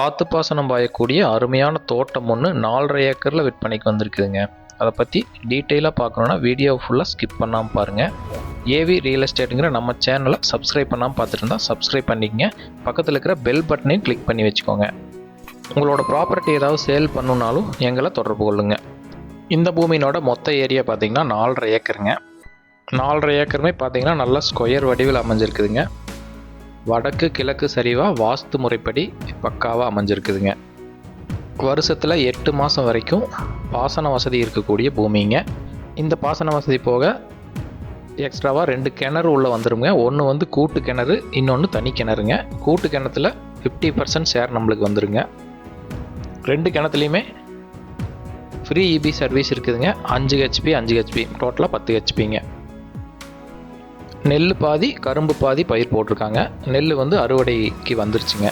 ஆத்துப்பாசனம் பாயக்கூடிய அருமையான தோட்டம் ஒன்று நாலரை ஏக்கரில் விற்பனைக்கு வந்திருக்குதுங்க. அதை பற்றி டீட்டெயிலாக பார்க்கணுன்னா வீடியோ ஃபுல்லாக ஸ்கிப் பண்ணாமல் பாருங்கள் ஏவி ரியல் எஸ்டேட்டுங்கிற நம்ம சேனலை சப்ஸ்கிரைப் பண்ணாமல் பார்த்துட்டு இருந்தால் சப்ஸ்கிரைப் பண்ணிக்கங்க. பக்கத்தில் இருக்கிற பெல் பட்டனையும் கிளிக் பண்ணி வச்சுக்கோங்க. உங்களோட ப்ராப்பர்ட்டி ஏதாவது சேல் பண்ணணுன்னாலும் எங்களை தொடர்பு கொள்ளுங்க. இந்த பூமியினோட மொத்த ஏரியா பார்த்தீங்கன்னா நாலரை ஏக்கருங்க. நாலரை ஏக்கருமே பார்த்தீங்கன்னா நல்லா ஸ்கொயர் வடிவில் அமைஞ்சிருக்குதுங்க. வடக்கு கிழக்கு சரிவாக வாஸ்து முறைப்படி பக்காவாக அமைஞ்சிருக்குதுங்க. வருஷத்தில் எட்டு மாதம் வரைக்கும் பாசன வசதி இருக்கக்கூடிய பூமிங்க. இந்த பாசன வசதி போக எக்ஸ்ட்ராவாக ரெண்டு கிணறு உள்ளே வந்துருங்க. ஒன்று வந்து கூட்டு கிணறு இன்னொன்று தனி கிணறுங்க. கூட்டு கிணத்துல ஃபிஃப்டி பர்சன்ட் ஷேர் நம்மளுக்கு வந்துருங்க. ரெண்டு கிணத்துலையுமே ஃப்ரீ இபி சர்வீஸ் இருக்குதுங்க. அஞ்சு ஹெச்பி அஞ்சு ஹெச்பி டோட்டலாக பத்து ஹெச்பிங்க நெல் பாதி கரும்பு பாதி பயிர் போட்டிருக்காங்க. நெல் வந்து அறுவடைக்கு வந்துருச்சுங்க.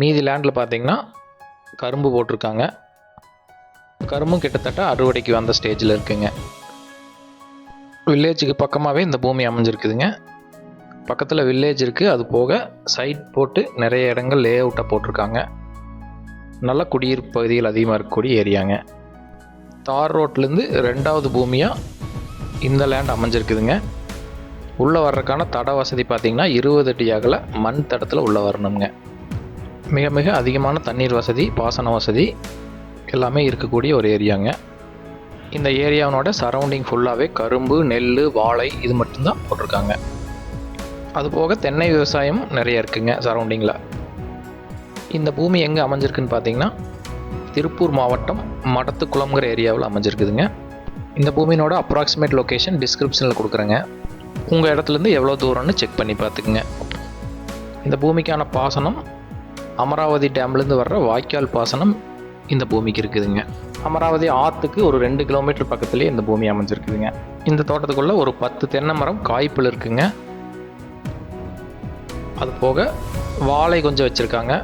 மீதி லேண்டில் பார்த்தீங்கன்னா கரும்பு போட்டிருக்காங்க. கரும்பும் கிட்டத்தட்ட அறுவடைக்கு வந்த ஸ்டேஜில் இருக்குங்க. வில்லேஜுக்கு பக்கமாகவே இந்த பூமி அமைஞ்சிருக்குதுங்க. பக்கத்தில் வில்லேஜ் இருக்குது அது போக சைட் போட்டு நிறைய இடங்கள் லே அவுட்டாக போட்டிருக்காங்க. நல்ல குடியிருப்பு பகுதிகள் அதிகமாக இருக்கக்கூடிய ஏரியாங்க தார் ரோட்லேருந்து ரெண்டாவது பூமியாக இந்த லேண்ட் அமைஞ்சிருக்குதுங்க. உள்ளே வர்றதுக்கான தட வசதி பார்த்தீங்கன்னா இருபது அடி அகல மண் தடத்தில் உள்ளே வரணுங்க. மிக மிக அதிகமான தண்ணீர் வசதி பாசன வசதி எல்லாமே இருக்கக்கூடிய ஒரு ஏரியாங்க. இந்த ஏரியாவோட சரௌண்டிங் ஃபுல்லாகவே கரும்பு நெல் வாழை இது மட்டும்தான் போட்டிருக்காங்க. அது போக தென்னை விவசாயம் நிறைய இருக்குங்க சரௌண்டிங்கில் இந்த பூமி எங்கே அமைஞ்சிருக்குன்னு பார்த்தீங்கன்னா திருப்பூர் மாவட்டம் மடத்துக்குளம்ங்கிற ஏரியாவில் அமைஞ்சிருக்குதுங்க. இந்த பூமியினோட அப்ராக்சிமேட் லொக்கேஷன் டிஸ்கிரிப்ஷனில் கொடுக்குறேங்க. உங்கள் இடத்துலேருந்து எவ்வளோ தூரம்னு செக் பண்ணி பார்த்துக்குங்க. இந்த பூமிக்கான பாசனம் அமராவதி டேம்லேருந்து வர்ற வாய்க்கால் பாசனம் இந்த பூமிக்கு இருக்குதுங்க. அமராவதி ஆற்றுக்கு ஒரு ரெண்டு கிலோமீட்டர் பக்கத்துலேயே இந்த பூமி அமைஞ்சிருக்குதுங்க. இந்த தோட்டத்துக்குள்ளே ஒரு பத்து தென்னை மரம் காய்ப்பில் இருக்குங்க. அது போக வாழை கொஞ்சம் வச்சுருக்காங்க.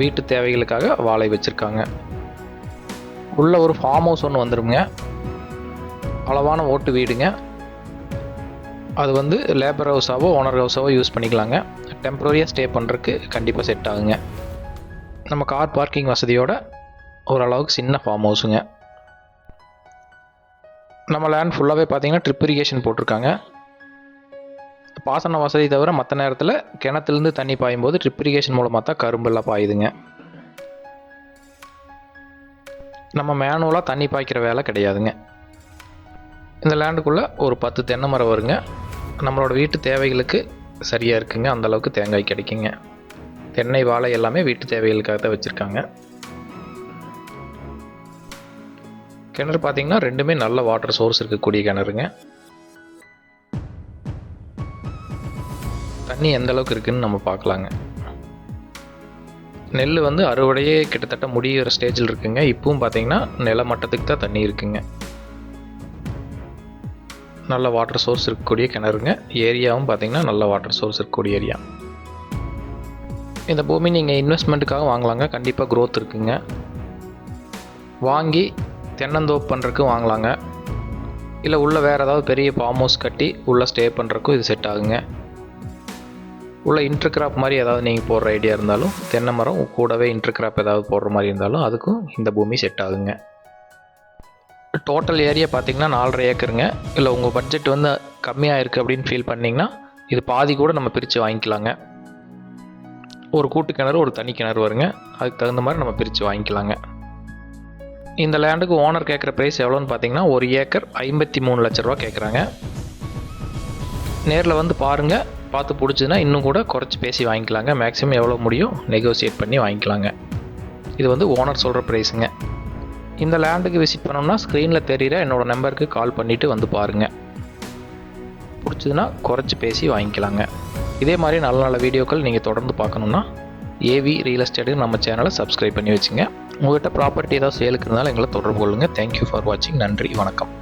வீட்டு தேவைகளுக்காக வாழை வச்சுருக்காங்க. உள்ள ஒரு ஃபார்ம் ஹவுஸ் ஒன்று வந்துடுங்க அளவான ஓட்டு வீடுங்க. அது வந்து லேபர் ஹவுஸாவோ ஓனர் ஹவுஸாவோ யூஸ் பண்ணிக்கலாங்க. டெம்பரரியாக ஸ்டே பண்ணுறதுக்கு கண்டிப்பாக செட் ஆகுங்க. நம்ம கார் பார்க்கிங் வசதியோட ஓரளவுக்கு சின்ன ஃபார்ம் ஹவுஸுங்க நம்ம லேண்ட் ஃபுல்லாகவே பார்த்தீங்கன்னா ட்ரிப் இரிகேஷன் போட்டிருக்காங்க. பாசன வசதி தவிர மற்ற நேரத்தில் கிணத்துலேருந்து தண்ணி பாயும்போது ட்ரிப் இரிகேஷன் மூலமாக தான் கரும்பெல்லாம் பாயுதுங்க. நம்ம மேனுவலாக தண்ணி பாய்க்கிற வேலை கிடையாதுங்க. இந்த லேண்டுக்குள்ளே ஒரு பத்து தென்னை மரம் வருங்க. நம்மளோட வீட்டு தேவைகளுக்கு சரியாக இருக்குங்க. அந்தளவுக்கு தேங்காய் கிடைக்குங்க. தென்னை வாழை எல்லாமே வீட்டு தேவைகளுக்காக தான் வச்சுருக்காங்க. கிணறு பார்த்தீங்கன்னா ரெண்டுமே நல்ல வாட்டர் சோர்ஸ் இருக்கக்கூடிய கிணறுங்க. தண்ணி எந்த அளவுக்கு இருக்குன்னு நம்ம பார்க்கலாங்க நெல் வந்து அறுவடையே கிட்டத்தட்ட முடிகிற ஸ்டேஜில் இருக்குங்க. இப்பவும் பார்த்தீங்கன்னா நிலமட்டத்துக்கு தான் தண்ணி இருக்குங்க. நல்ல வாட்டர் சோர்ஸ் இருக்கக்கூடிய கிணறுங்க. ஏரியாவும் பார்த்தீங்கன்னா நல்ல வாட்டர் சோர்ஸ் இருக்கக்கூடிய ஏரியா இந்த பூமி நீங்கள் இன்வெஸ்ட்மெண்ட்டுக்காக வாங்கலாங்க. கண்டிப்பாக க்ரோத் இருக்குங்க. வாங்கி தென்னந்தோப்பு பண்ணுறதுக்கு வாங்கலாங்க. இல்லை உள்ளே வேறு ஏதாவது பெரிய ஃபார்ம் ஹவுஸ் கட்டி உள்ளே ஸ்டே பண்ணுறதுக்கும் இது செட் ஆகுங்க. உள்ள இன்டர்கிராப் மாதிரி ஏதாவது நீங்கள் போடுற ஐடியா இருந்தாலும் தென்னை மரம் கூடவே இன்டர்கிராப் ஏதாவது போடுற மாதிரி இருந்தாலும் அதுக்கும் இந்த பூமி செட் ஆகுங்க. டோட்டல் ஏரியா பார்த்தீங்கன்னா நாலரை ஏக்கருங்க. இல்லை உங்கள் பட்ஜெட் வந்து கம்மியாக இருக்குது அப்படின்னு ஃபீல் பண்ணிங்கன்னா இது பாதி கூட நம்ம பிரித்து வாங்கிக்கலாங்க. ஒரு கூட்டு கிணறு ஒரு தனி கிணறு வருங்க. அதுக்கு தகுந்த மாதிரி நம்ம பிரித்து வாங்கிக்கலாங்க. இந்த லேண்டுக்கு ஓனர் கேட்குற ப்ரைஸ் எவ்வளோன்னு பார்த்தீங்கன்னா ஒரு ஏக்கர் ஐம்பத்தி மூணு லட்ச ரூபா கேட்குறாங்க நேரில் வந்து பாருங்கள் பார்த்து பிடிச்சதுன்னா இன்னும் கூட குறைச்சி பேசி வாங்கிக்கலாங்க. மேக்ஸிமம் எவ்வளோ முடியும் நெகோசியேட் பண்ணி வாங்கிக்கலாங்க. இது வந்து ஓனர் சொல்கிற ப்ரைஸுங்க இந்த லேண்டுக்கு விசிட் பண்ணோம்னா ஸ்க்ரீனில் தெரிகிற என்னோடய நம்பருக்கு கால் பண்ணிவிட்டு வந்து பாருங்கள் பிடிச்சதுன்னா குறைச்சி பேசி வாங்கிக்கலாங்க. இதே மாதிரி நல்ல நல்ல வீடியோக்கள் நீங்கள் தொடர்ந்து பார்க்கணுன்னா ஏவி ரியல் எஸ்டேட்டு நம்ம சேனலை சப்ஸ்கிரைப் பண்ணி வச்சுங்க. உங்கள்கிட்ட ப்ராப்பர்ட்டி ஏதாவது சேலுக்கு இருந்தாலும் எங்களை தொடர்பு கொள்ளுங்கள் தேங்க்யூ ஃபார் வாட்சிங் நன்றி. வணக்கம்.